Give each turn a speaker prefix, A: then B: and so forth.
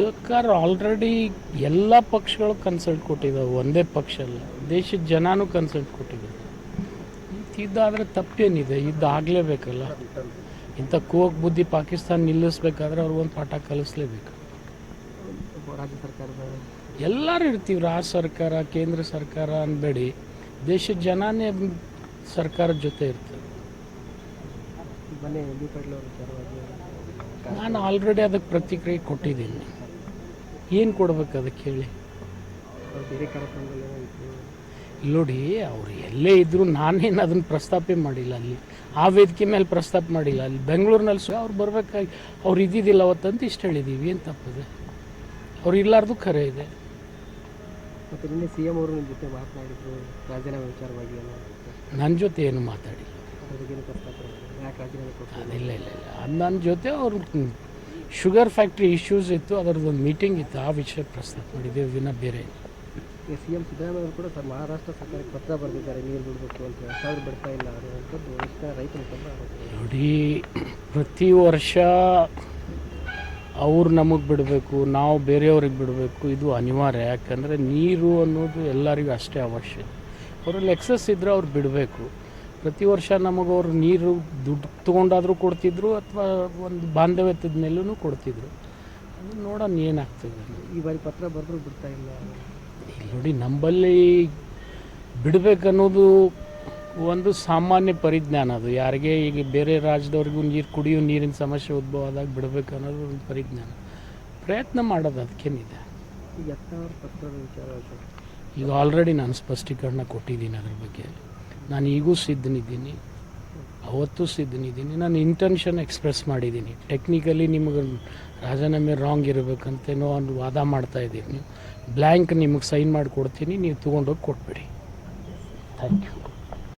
A: ಸರ್ಕಾರ ಆಲ್ರೆಡಿ ಎಲ್ಲ ಪಕ್ಷಗಳು ಕನ್ಸಲ್ಟ್ ಕೊಟ್ಟಿದ್ದಾವೆ. ಒಂದೇ ಪಕ್ಷ ಅಲ್ಲ ದೇಶದ ಜನನೂ ಕನ್ಸಲ್ಟ್ ಕೊಟ್ಟಿದ್ದಾರೆ. ಇದಾದರೆ ತಪ್ಪೇನಿದೆ ಇದು ಆಗಲೇಬೇಕಲ್ಲ. ಇಂಥ ಕೋಕ್ ಬುದ್ಧಿ ಪಾಕಿಸ್ತಾನ ನಿಲ್ಲಿಸ್ಬೇಕಾದ್ರೆ ಅವ್ರಿಗೊಂದು ಪಾಠ ಕಲಿಸ್ಲೇಬೇಕು.
B: ರಾಜ್ಯ ಸರ್ಕಾರದ
A: ಎಲ್ಲರೂ ಇರ್ತೀವಿ ರಾಜ್ಯ ಸರ್ಕಾರ ಕೇಂದ್ರ ಸರ್ಕಾರ ಅನ್ಬೇಡಿ ದೇಶದ ಜನನೇ ಸರ್ಕಾರದ ಜೊತೆ
B: ವಿಚಾರವಾಗಿ
A: ನಾನು ಆಲ್ರೆಡಿ ಅದಕ್ಕೆ ಪ್ರತಿಕ್ರಿಯೆ ಕೊಟ್ಟಿದ್ದೀನಿ. ಏನು ಕೊಡ್ಬೇಕು ಅದಕ್ಕೆ ಹೇಳಿ?
B: ಬೇರೆ ಕಾರ್ಯಕ್ರಮದಲ್ಲಿ
A: ಇಲ್ಲಿ ನೋಡಿ ಅವ್ರು ಎಲ್ಲೇ ಇದ್ದರೂ ನಾನೇನು ಅದನ್ನು ಪ್ರಸ್ತಾಪ ಮಾಡಿಲ್ಲ ಅಲ್ಲಿ. ಆ ವೇದಿಕೆ ಮೇಲೆ ಪ್ರಸ್ತಾಪ ಮಾಡಿಲ್ಲ. ಅಲ್ಲಿ ಬೆಂಗಳೂರಿನಲ್ಲಿ ಸಹ ಅವ್ರು ಬರಬೇಕಾಗಿ ಅವ್ರು ಇದ್ದಿದ್ದಿಲ್ಲ ಅವತ್ತಂತ ಇಷ್ಟು ಹೇಳಿದ್ದೀವಿ ಏನು ತಪ್ಪಿದೆ? ಅವ್ರು ಇಲ್ಲಾರ್ದು ಖರೆ ಇದೆ.
B: ಮತ್ತು ನಿನ್ನೆ ಸಿ ಎಂ ಅವರು ನಿಮ್ಮ ಜೊತೆ ಮಾತನಾಡಿದ್ರು. ರಾಜೀನಾಮೆ ವಿಚಾರವಾಗಿ ಏನೋ
A: ನನ್ನ ಜೊತೆ ಏನು ಮಾತಾಡಿಲ್ಲ. ಇಲ್ಲ ಇಲ್ಲ ಇಲ್ಲ. ನನ್ನ ಜೊತೆ ಅವ್ರು ಶುಗರ್ ಫ್ಯಾಕ್ಟ್ರಿ ಇಶ್ಯೂಸ್ ಇತ್ತು ಅದರದ್ದೊಂದು ಮೀಟಿಂಗ್ ಇತ್ತು ಆ ವಿಷಯ ಪ್ರಸ್ತಾಪ ಮಾಡಿದ್ದೇವೆ ದಿನ ಬೇರೆ.
B: ಸಿ ಎಂ ಸಿದ್ದರಾಮಯ್ಯ ಕೂಡ ಸರ್ ಮಹಾರಾಷ್ಟ್ರ ಸರ್ಕಾರಕ್ಕೆ ಪತ್ರ ಬರೆದಿದ್ದಾರೆ ನೀರು ಬಿಡಬೇಕು ಅಂತ ಸಾವಿರ ಬಿಡ್ತಾ ಇಲ್ಲ ಅನ್ನುವಂಥದ್ದು ರೈತರು
A: ನೋಡಿ ಪ್ರತಿ ವರ್ಷ ಅವ್ರು ನಮಗೆ ಬಿಡಬೇಕು ನಾವು ಬೇರೆಯವ್ರಿಗೆ ಬಿಡಬೇಕು ಇದು ಅನಿವಾರ್ಯ. ಯಾಕಂದರೆ ನೀರು ಅನ್ನೋದು ಎಲ್ಲರಿಗೂ ಅಷ್ಟೇ ಅವಶ್ಯ. ಅವರಲ್ಲಿ ಎಕ್ಸಸ್ ಇದ್ದರೆ ಅವ್ರು ಬಿಡಬೇಕು. ಪ್ರತಿ ವರ್ಷ ನಮಗೆ ಅವರು ನೀರು ದುಡ್ಡು ತೊಗೊಂಡಾದರೂ ಕೊಡ್ತಿದ್ರು ಅಥವಾ ಒಂದು ಬಾಂಧವ್ಯದ ಮೇಲೂ ಕೊಡ್ತಿದ್ರು. ಅದು ನೋಡೋಣ ಏನಾಗ್ತದೆ.
B: ಈ ಬಾರಿ ಪತ್ರ ಬರೆದ್ರು ಬಿಡ್ತಾ ಇಲ್ಲ.
A: ಇಲ್ಲಿ ನೋಡಿ ನಂಬಲ್ಲಿ ಬಿಡಬೇಕನ್ನೋದು ಒಂದು ಸಾಮಾನ್ಯ ಪರಿಜ್ಞಾನ ಅದು. ಯಾರಿಗೆ ಈಗ ಬೇರೆ ರಾಜ್ಯದವ್ರಿಗೂ ನೀರು ಕುಡಿಯೋ ನೀರಿನ ಸಮಸ್ಯೆ ಉದ್ಭವ ಆದಾಗ ಬಿಡಬೇಕು ಅನ್ನೋದು ಒಂದು ಪರಿಜ್ಞಾನ. ಪ್ರಯತ್ನ ಮಾಡೋದು ಅದಕ್ಕೇನಿದೆ. ಈಗ ಆಲ್ರೆಡಿ ನಾನು ಸ್ಪಷ್ಟೀಕರಣ ಕೊಟ್ಟಿದ್ದೀನಿ ಅದ್ರ ಬಗ್ಗೆ. ನಾನು ಈಗೂ ಸಿದ್ಧನಿದ್ದೀನಿ, ಅವತ್ತು ಸಿದ್ಧನಿದ್ದೀನಿ, ನಾನು ಇಂಟೆನ್ಷನ್ ಎಕ್ಸ್ಪ್ರೆಸ್ ಮಾಡಿದ್ದೀನಿ. ಟೆಕ್ನಿಕಲಿ ನಿಮಗೆ ರಾಜೀನಾಮೆ ರಾಂಗ್ ಇರಬೇಕಂತೇನೋ ಒಂದು ವಾದ ಮಾಡ್ತಾ ಇದ್ದೀನಿ. ಬ್ಲ್ಯಾಂಕ್ ನಿಮಗೆ ಸೈನ್ ಮಾಡಿ ಕೊಡ್ತೀನಿ ನೀವು ತೊಗೊಂಡೋಗಿ ಕೊಟ್ಬಿಡಿ. Thank you